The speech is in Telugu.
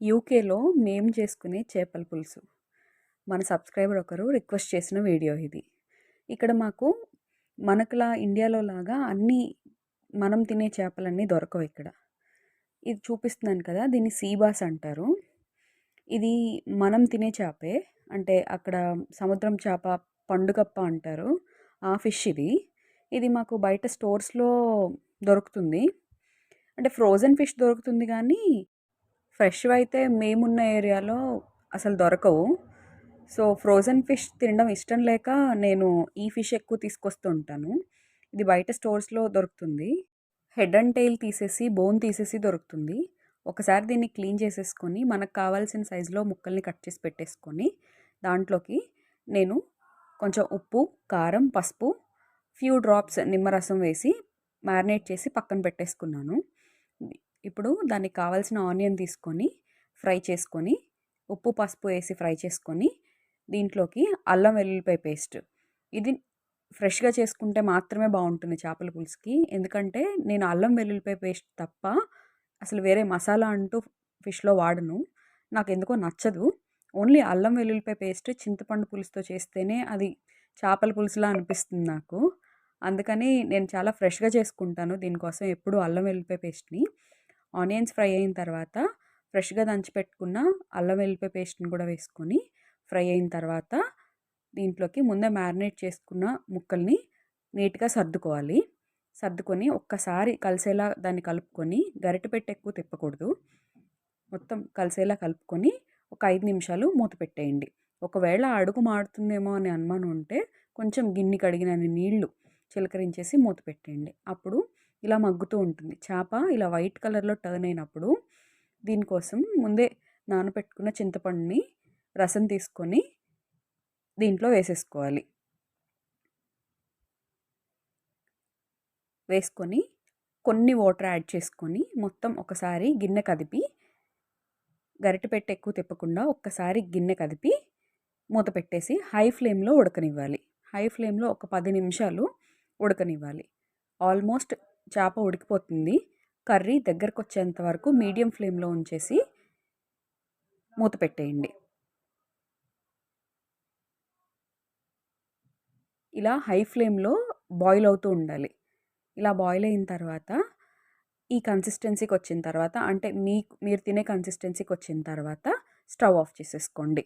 యూకేలో మేము చేసుకునే చేపల పులుసు. మన సబ్స్క్రైబర్ ఒకరు రిక్వెస్ట్ చేసిన వీడియో ఇది. ఇక్కడ మాకు మనకులా ఇండియాలో లాగా అన్నీ మనం తినే చేపలన్నీ దొరకవు ఇక్కడ. ఇది చూపిస్తున్నాను కదా దీన్ని సీబాస్ అంటారు. ఇది మనం తినే చేపే. అంటే అక్కడ సముద్రం చేప పండుగప్ప అంటారు. ఆ ఫిష్ ఇది. ఇది మాకు బయట స్టోర్స్లో దొరుకుతుంది. అంటే ఫ్రోజన్ ఫిష్ దొరుకుతుంది కానీ ఫ్రెష్ అయితే మేమున్న ఏరియాలో అసలు దొరకవు. సో ఫ్రోజన్ ఫిష్ తినడం ఇష్టం లేక నేను ఈ ఫిష్ ఎక్కువ తీసుకొస్తూ ఉంటాను. ఇది బయట స్టోర్స్లో దొరుకుతుంది. హెడ్ అండ్ టైల్ తీసేసి బోన్ తీసేసి దొరుకుతుంది. ఒకసారి దీన్ని క్లీన్ చేసేసుకొని మనకు కావాల్సిన సైజులో ముక్కల్ని కట్ చేసి పెట్టేసుకొని దాంట్లోకి నేను కొంచెం ఉప్పు కారం పసుపు ఫ్యూ డ్రాప్స్ నిమ్మరసం వేసి మ్యారినేట్ చేసి పక్కన పెట్టేసుకున్నాను. ఇప్పుడు దానికి కావాల్సిన ఆనియన్ తీసుకొని ఫ్రై చేసుకొని ఉప్పు పసుపు వేసి ఫ్రై చేసుకొని దీంట్లోకి అల్లం వెల్లుల్లిపాయ పేస్ట్. ఇది ఫ్రెష్గా చేసుకుంటే మాత్రమే బాగుంటుంది చేపల పులుసుకి. ఎందుకంటే నేను అల్లం వెల్లుల్లిపాయ పేస్ట్ తప్ప అసలు వేరే మసాలా అంటూ ఫిష్లో వాడను. నాకు ఎందుకో నచ్చదు. ఓన్లీ అల్లం వెల్లుల్లిపాయ పేస్ట్ చింతపండు పులుసుతో చేస్తేనే అది చేపల పులుసులా అనిపిస్తుంది నాకు. అందుకని నేను చాలా ఫ్రెష్గా చేసుకుంటాను దీనికోసం ఎప్పుడు అల్లం వెల్లుల్లిపాయ పేస్ట్ని. ఆనియన్స్ ఫ్రై అయిన తర్వాత ఫ్రెష్గా దంచిపెట్టుకున్న అల్లం వెల్లిపాయ పేస్ట్ని కూడా వేసుకొని ఫ్రై అయిన తర్వాత దీంట్లోకి ముందే మ్యారినేట్ చేసుకున్న ముక్కల్ని నీట్గా సర్దుకోవాలి. సర్దుకొని ఒక్కసారి కలిసేలా దాన్ని కలుపుకొని గరిటె పెట్టి ఎక్కువ తిప్పకూడదు. మొత్తం కలిసేలా కలుపుకొని ఒక ఐదు నిమిషాలు మూత పెట్టేయండి. ఒకవేళ అడుగు మాడుతుందేమో అని అనుమానం ఉంటే కొంచెం గిన్నె కడిగినన్ని నీళ్ళు చిలకరించేసి మూత పెట్టేయండి. అప్పుడు ఇలా మగ్గుతూ ఉంటుంది. చేప ఇలా వైట్ కలర్లో టర్న్ అయినప్పుడు దీనికోసం ముందే నానబెట్టుకున్న చింతపండుని రసం తీసుకొని దీంట్లో వేసేసుకోవాలి. వేసుకొని కొన్ని వాటర్ యాడ్ చేసుకొని మొత్తం ఒకసారి గిన్నె కదిపి గరిటె పెట్టి ఎక్కువ తిప్పకుండా ఒక్కసారి గిన్నె కదిపి మూత పెట్టేసి హై ఫ్లేమ్లో ఉడకనివ్వాలి. హై ఫ్లేమ్లో ఒక పది నిమిషాలు ఉడకనివ్వాలి. ఆల్మోస్ట్ చేప ఉడికిపోతుంది. కర్రీ దగ్గరకు వచ్చేంత వరకు మీడియం ఫ్లేమ్లో ఉంచేసి మూత పెట్టేయండి. ఇలా హై ఫ్లేమ్లో బాయిల్ అవుతూ ఉండాలి. ఇలా బాయిల్ అయిన తర్వాత ఈ కన్సిస్టెన్సీకి వచ్చిన తర్వాత అంటే మీకు మీరు తినే కన్సిస్టెన్సీకి వచ్చిన తర్వాత స్టవ్ ఆఫ్ చేసేసుకోండి.